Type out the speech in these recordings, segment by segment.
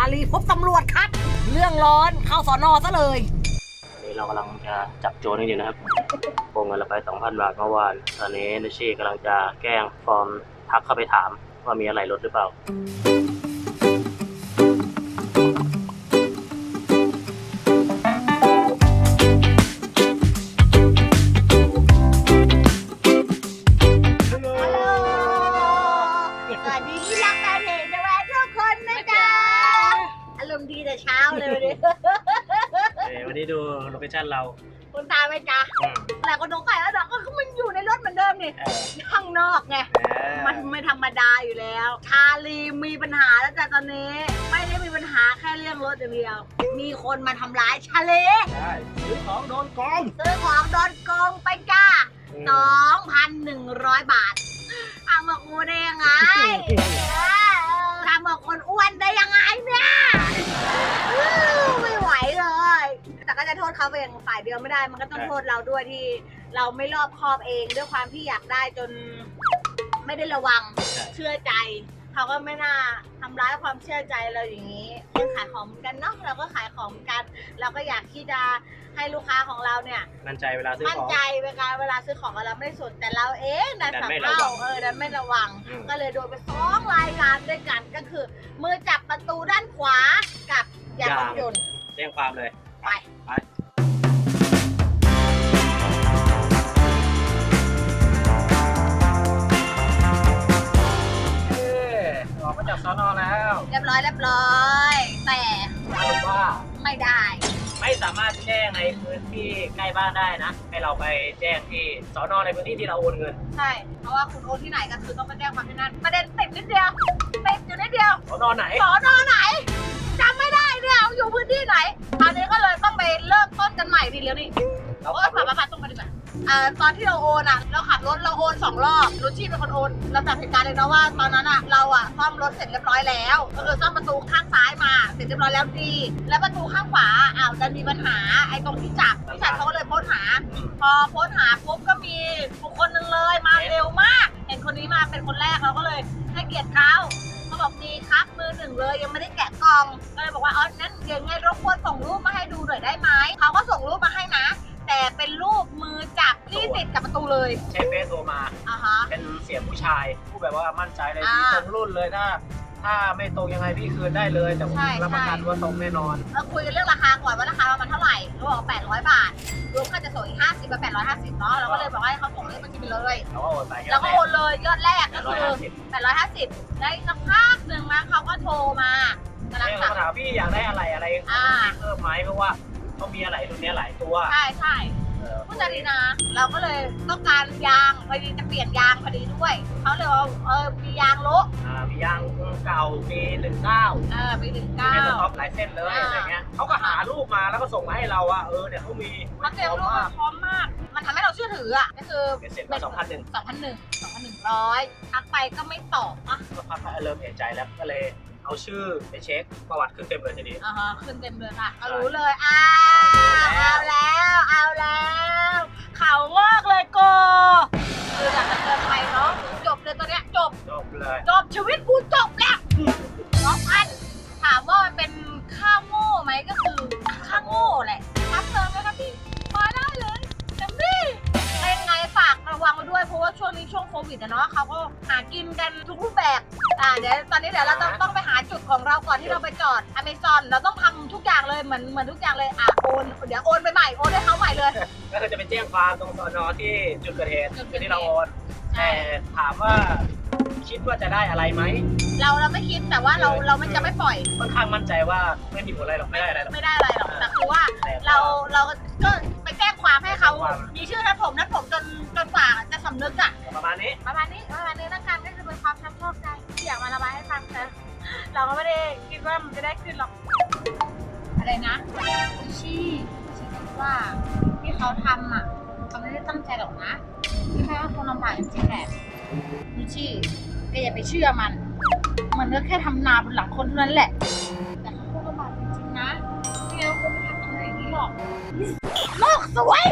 าลีพบตำรวจครับ เรื่องร้อนเข้าสอนอซะเลยตอนนี้เรากำลังจะจับโจรกันอยู่นะครับโกงเงินเราไป 2,000 บาทเมื่อวาน ตอนนี้นชชี่กำลังจะแกล้งฟอร์มทักเข้าไปถามว่ามีอะไรลดหรือเปล่า ข้างนอกไงเออมันไม่ธรรมดาอยู่แล้ว ชาลีมีปัญหาแล้วจ้ะตอนนี้ ไม่ได้มีปัญหาแค่เรื่องรถอย่างเดียว มีคนมาทำร้ายชาลีใช่ซื้อของโดนโกงซื้อของโดนโกงไปจ้าอืมสองพันหนึ่งร้อยบาททำกับกูได้ยังไงเออทำกับคนอ้วนได้ยังไงเนี่ยอื้อไม่ไหวเลย แต่ก็จะโทษเขาเองฝ่ายเดียวไม่ได้ มันก็ต้องโทษเราด้วยที่ เราไม่รอบคอบเองด้วยความที่อยากได้จนไม่ได้ระวังเชื่อใจ เขาก็ไม่น่าทำร้ายความเชื่อใจเราอย่างนี้ยังขายของเหมือนกันเนาะเราก็ขายของเหมือนกัน เราก็อยากที่จะให้ลูกค้าของเราเนี่ย มั่นใจเวลาซื้อมั่นของ ใจเวลาเวลาซื้อของกับเราไม่ได้สนแต่เราเองดันดันสับไม่ระเท่าวังเออดันไม่ระวัง อืม ก็เลยโดนไปสองรายการด้วยกันก็คือ มือจับประตูด้านขวากับยางรถยนต์ แจ้งความเลยไป ไป นอแล้วเรียบร้อยเรียบร้อย แต่สรุปว่าไม่ได้ ไม่สามารถแจ้งในพื้นที่ใกล้บ้านได้นะ ให้เราไปแจ้งที่สอนอในพื้นที่ที่เราโอนเงินใช่ เพราะว่าคุณโอนที่ไหนก็คือต้องไปแจ้งความที่นั่นประเด็นติดนิดเดียวติดอยู่นิดเดียวสอนอไหนสอนอไหนจำไม่ได้เนี่ยอยู่พื้นที่ไหนคราวนี้ก็เลยต้องไปเริ่มต้นกันใหม่ทีเดียวนี่เราโอ้ขัยบรปะถปะปะตรงไปดีกว่า เอ่อตอนที่เราโอนอะ เราขับรถเราโอนสองรอบรุชี่เป็นคนโอนเราจับเหตุการณ์เลยนะว่าตอนนั้นอะเราอะซ่อมรถเสร็จเรียบร้อยแล้วก็คือซ่อมประตูข้างซ้ายมาเสร็จเรียบร้อยแล้วดี แล้วประตูข้างขวาอ้าวจะมีปัญหาไอ้ตรงที่จับพี่ชัดเขาก็เลยโพสต์หา พอโพสต์หาปุ๊บก็มีบุคคลหนึงเลยมาเร็วมาก เห็นคนนี้มาเป็นคนแรกเราก็เลยให้เกียรติเขาเขาบอกดีครับมือหนึ่งเลยยังไม่ได้แกะกล่องก็เลยบอกว่าอ๋อนั้นเดี๋ยวไงรบกวนส่งรูปมาให้ดูหน่อยได้ไหมเขาก็ส่งรูปมาให้นะ แต่เป็นรูป มือจับที่ติดกับประตูเลยเชฟเฟสโทรมา อ่าฮะ เป็นเสียงผู้ชายผู้แบบว่ามั่นใจเลยอ่าพี่ตรงรุ่นเลยถ้า ถ้าไม่ตรงยังไงพี่คืนได้เลย แต่ผมใช่รับประกันใช่ ว่าตรงแน่นอน เราคุยกันเรื่องราคาก่อนว่าราคาประมาณเท่าไหร่เขาบอก800 บาทรวมค่าจะส่งอีก50เป็น850เนาะเราก็เลยบอกว่าให้เขาส่งเลขบัญชีไปเลยเราก็โอนไปแล้วก็โอนเลยยอดแรกแปก็ดร้อยคือ ห้าสิบ850แล้วอีกสักพักหนึ่งมาเขาก็โทรมากำลังเนี่ยสั่เขางถามพี่อยากได้อะไรอะไรอ่า เพิ่มไหมเพราะว่าเขามีอะไรตัวเนี้ยหลายตัว ใช่ใช่ เออผู้จัดดีนะเราก็เลยต้องการยางพอดีจะเปลี่ยนยางพอดีด้วยเขาเลยว่าเออมียางโละอ่ามียางเก่าปีหนึ่งเก้าเออมีถึงมีเก้าสต็อปหลายเส้นเลยอ่าอะไรเงี้ยเขาก็หารูปมาแล้วก็ส่งมาให้เราว่าเออเนี่ยเขามีเขาเตรียมรูปมาพร้อมมาก มันทำให้เราเชื่อถืออะก็คือเป็นเสร็จมาสองพันหนึ่งสองพันหนึ่งสองพันหนึ่งร้อยทักไปก็ไม่ตอบอะก็พักเริ่มเห็นใจแล้วก็เลย เอาชื่อไปเช็คประวัติขึ้นเต็มเลยทีนี้ อ่าฮะขึ้นเต็มเลยค่ะก็รู้เลยอ้าวเอาแล้ว เอาแล้วเขางอกเลยโกคืออยากจะเตือนภัยเนาะจบเลยตัวเนี้ยจบ จบเลย จบชีวิตกูจบแล้วน้องพันถามว่ามันเป็นค่าโง่ไหมก็คือค่าโง่แหละทักเติมเลยครับพี่มาได้เลยเต็มที่เป็นไงฝากระวังไว้ด้วยเพราะว่าช่วงนี้ช่วงโควิดอะเนาะเขาก็หากินกันทุกรูปแบบอ่าเดี๋ยวตอนนี้เดี๋ยวเราต้อง ที่เราไปจอดอเมซอนเราต้องทำทุกอย่างเลยเหมือนเหมือนทุกอย่างเลยอะโอนเดี๋ยวโอนไปใหม่โอนให้เขาใหม่เลย ก็คือจะไปแจ้งความตรงสอนอที่จุดเกิดเหตุจุดเกิดเหตุ ที่เราโอนใช่แต่ถามว่าคิดว่าจะได้อะไรไหมเราเราไม่คิดแต่ว่าเราเราไม่จะไม่ปล่อย ค่อนข้างมั่นใจว่าไม่มีผลอะไรหรอกไม่ได้อะไรหรอก ไม่ได้อะไรหรอกแต่คือว่าแต่เราเราก็ไปแจ้งความให้เขาแจ้งความ มีชื่อนัดผมนัดผมจนจนกว่าจะสำนึกอะประมาณนี้ ประมาณนี้ประมาณนี้แล้วกันก็คือเป็นความช้ำชอบใจที่อยากมาระบายให้ฟังนะ เราก็ไม่ได้คิดว่ามันจะได้ขึ้นหรอก อะไรนะอิชี่ฉันคิดว่าที่เขาทำอะเขาไม่ได้ตั้งใจหรอกนะที่แค่ว่าคงลำบากจริงๆแหละอิชี่แกอย่าไปเชื่อมัน มันก็แค่ทำนาบนหลังคนเท่านั้นแหละ แต่เขาคงลำบากจริงๆนะไม่งั้นคงไม่ทำอะไรอย่างนี้หรอกโลกสวย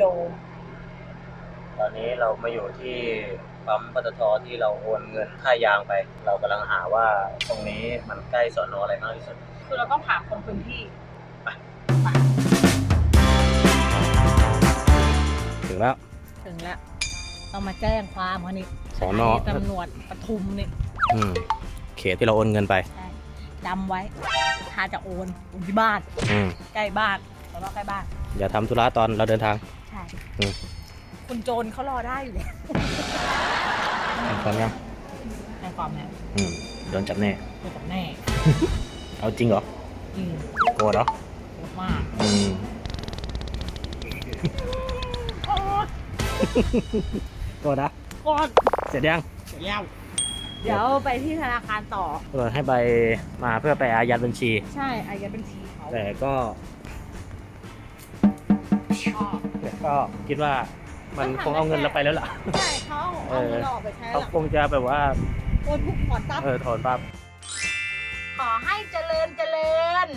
โล ตอนนี้เรามาอยู่ที่ปั๊มปตทที่เราโอนเงินค่ายางไป เรากำลังหาว่าตรงนี้มันใกล้สอนออะไรมากที่สุด คือเราต้องถามคนพื้นที่ถึงแล้ว ถึงแล้วต้องมาแจ้งความเขานี่สอนอให้ตำรวจปทุมนี่อืมเขตที่เราโอนเงินไป ใช่จำไว้ ถ้าจะโอนโอนที่บ้าน อืม ใกล้บ้านสอนอใกล้บ้าน อย่าทำธุระตอนเราเดินทาง ใช่อืม คุณโจรเขารอได้อยู่แล้วพร้อมยังในความแน่อืมโดนจับแน่ เจอกับแน่เอาจริงเหรออืมโกรธเหรอโหดมากอืมโกรธนะก่อนเสร็จยังเสร็จแล้วเดี๋ยวไปที่ธนาคารต่อตำรวจให้ใบมาเพื่อไปอายัดบัญชี ใช่อายัดบัญชีเขาแต่ก็ ก็คิดว่ามันคงเอาเงินเราไปแล้วล่ะ ใช่เขาเอาเงินเราออกไปใช้เขาแล้วคงจะแบบว่าโอนทุกถอนทรัพย์เออถอนปั๊บขอให้เจริญเจริญ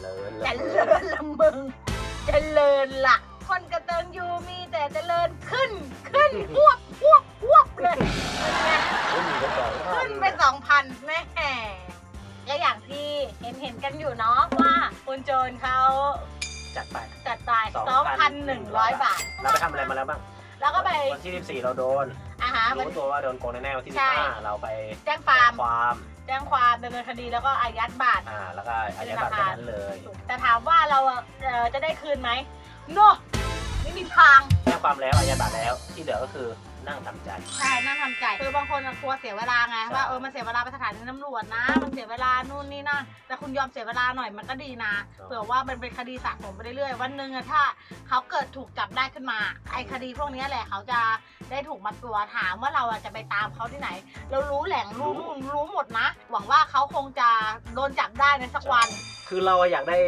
เลินเจริญละมึง เจริญละคนกระเติงยูมีแต่เจริญขึ้นขึ้นพวบพวบพวบเลยเป็นไงขึ้นไปสองพันแม่ก็อย่างที่เห็นเห็นกันอยู่เนาะว่าคุณโจรเขาจัดไปจัดไป 2,100 บาท เราไปทำอะไรมาแล้วบ้างแล้วก็ไปวันที่ 14 เราโดนอาหารมัน รู้ตัวว่าโดนโกงแน่ๆวันที่ ใช่ 15 เราไปแจ้งความความแจ้งความดำเนินคดีแล้วก็อายัดบัตรอ่าแล้วก็อายัดบัตรตรงนั้นเลยแต่ถามว่าเราเอ่อจะได้คืนไหมโนไม่มีทาง แจ้งความแล้วอายัดบัตรแล้วที่เหลือก็คือ นั่งทำใจ ใช่น่าทำใจคือบางคนกลัวเสียเวลาไงใช่ว่าเออมันเสียเวลาไปสถานีตำรวจนะ มันเสียเวลานู่นนี่นั่นแต่คุณยอมเสียเวลาหน่อยมันก็ดีนะเผื่อว่ามันเป็นคดีสะสมไปเรื่อยๆวันหนึ่งอะถ้า เขาเกิดถูกจับได้ขึ้นมาไอ้คดีพวกนี้แหละเขาจะ ได้ถูกมัดตัวถามว่าเราอะจะไปตามเขาที่ไหน เรารู้แหล่งรู้นู่นรู้หมดนะ หวังว่าเขาคงจะโดนจับได้ในสักวัน คือเราอยากได้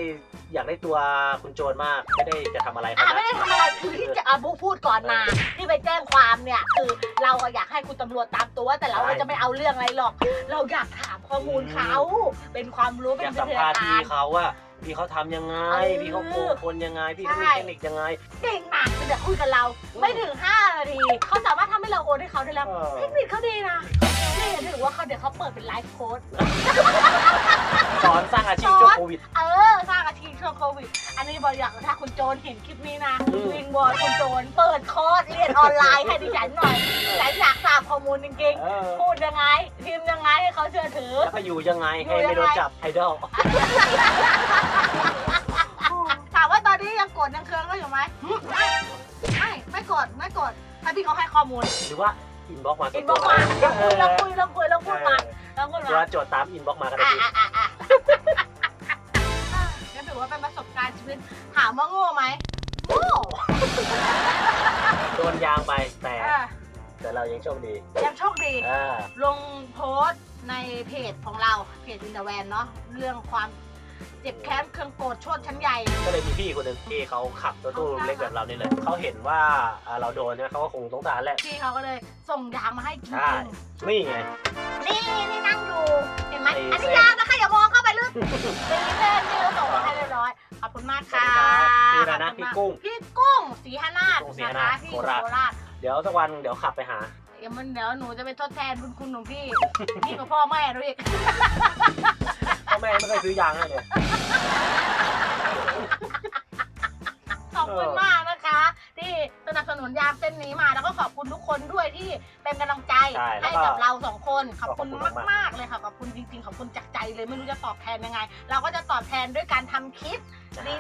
อยากได้ตัวคุณโจรมากไม่ได้จะทำอะไรอะเขาไม่นะได้ทำอะไรคือที่จะอาบูพูดก่อนมา ที่ไปแจ้งความเนี่ยคือเราอะอยากให้คุณตำรวจตามตัว แต่เราใช่จะไม่เอาเรื่องอะไรหรอก เราอยากถามข้อมูลเขาเป็นความรู้เป็อนยากวิสัมทภายาษณ์กาพี่รเขาว่า พี่เขาทำยังไงเออพี่เขาโกงคนยังไง พี่เขามีใช่เทคนิคยังไง เก่งมากเดี๋ยวคุยกับเรา ไม่ถึง5นาทีเขาสามารถทำให้เราโอนให้เขาได้แล้วเออ เทคนิคเขาดีนะนี่ถือว่าเขาเดี๋ยวเขาเปิดเป็นไลฟ์โค้ด สอนสร้างอาชีพช่วงโควิด เออสร้างอาชีพช่วงโควิด อันนี้บอกอยากถ้าคุณโจรเห็นคลิปนี้นะอืม วิงวอนคุณโจรเปิดคอร์สเรียนออนไลน์ให้ดิฉันหน่อยฉันอยากทราบข้อมูลจริงเออ ๆ พูดยังไงพิมพ์ยังไงให้เขาเชื่อถือ แล้วก็อยู่ยังไงให้ไม่โดนจับไอดอล ธยังเคืองก็อยู่ไหมหึไม่ไม่ไม่โกรธไม่โกรธถ้าพี่เขาให้ข้อมูลหรือว่าอินบ็อกมาอินบอกมาเราคุยเราคุยเราคุยเราพูดมาเราพูดหรือมาว่าโจทย์ตามอินบ็อกมาก็ได้อะพี่อะอะอะก็ถือว่าเป็นประสบการณ์ชีวิตถามว่าโง่ไหมโง่โดนยางไปแต่อะแต่เรายังโชคดียังโชคดี อ่า ลงโพสต์ในเพจของเราเพจอินเดแวนเนาะเรื่องความ เจ็บแค้นเครื่องโกรธโชดชั้นใหญ่ ก็เลยมีพี่คนหนึ่งที่เขาขับรถตู้เล็กแบบเรานี่เลยเขาเห็นว่าอ่าเราโดนเนี่ยเขาก็คงสงสารแหละพี่เขาก็เลยส่งยางมาให้กินใช่นี่ไง นี่นี่นั่งอยู่เห็นไหมไอ้อันนี้ยางนะคะอย่ามองเข้าไปลึกตีเส้นนี่เราส่งมาให้เรียบร้อยขอบคุณมากค่ะพี่อะไรนะขอบคุณพี่มากกุ้งพี่กุ้งสีหนาถกุ้งศรีนะหนาคะถที่โคอยู่ราชโคราชเดี๋ยวสักวันเดี๋ยวขับไปหาเดี๋ยวมันเดี๋ยวหนูจะไปทดแทนบุญคุณของพี่พี่กับพ่อแม่ด้วยอีกพ่อ แม่ไม่เคยซื้อยางให้เลย ขอบคุณมากนะคะ ที่สนับสนุนยามเส้นนี้มาแล้วก็ขอบคุณทุกคนด้วยที่เป็นกำลังใจใช่แล้วให้ก็กับเราสองคนขอบคุณขอบคุณมากๆมากๆเลยค่ะขอบ คุณจริง ๆ ขอบคุณจากใจเลยไม่รู้จะตอบแทนยังไง เราก็จะตอบแทนด้วยการทำคลิป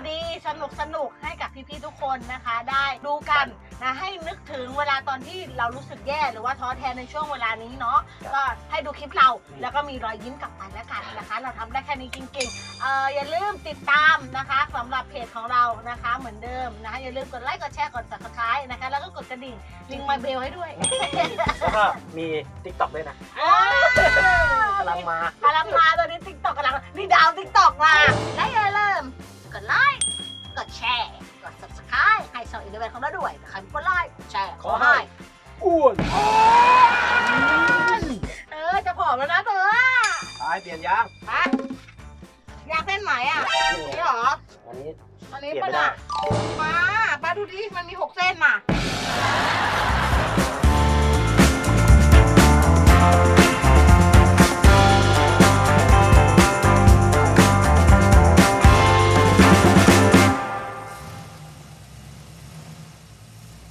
ดีๆ สนุกสนุกๆให้กับพี่ๆทุกคนนะคะ ได้ดูกันนะให้นึกถึงเวลาตอนที่เรารู้สึกแย่หรือว่าท้อแท้ในช่วงเวลานี้เนาะก็ให้ดูคลิปเราแล้วก็มีรอยยิ้มกลับไปแล้วกันนะคะ เราทำได้แค่นี้จริงๆเอ่ออย่าลืมติดตามนะคะสำหรับเพจของเรานะคะ เหมือนเดิมนะคะอย่าลืมกดไลค์กดแชร์กด subscribe นะคะ แล้วก็กดกระดิ่งลิงก์มาเบลให้ด้วย แล้วก็มีทิกตอกด้วยนะ กำลังมากำลังมาตอนนี้ติ๊กต็อกกำลังนี่ดาวติ๊กต็อกมาและอย่าลืมกดไลค์กดแชร์กด subscribe ให้ช่องอินเดอร์แวนของเราด้วยใครกดไลค์กดแชร์ขอให้อ้วนเออจะผอมแล้วนะเธอตายเปลี่ยนยางไปอยากเส้นไหนอะนี่เหรออันนี้อันนี้เปลี่ยนปะไม่ได้น่ะป้าป้าดูดิมันมีหกเส้นน่ะ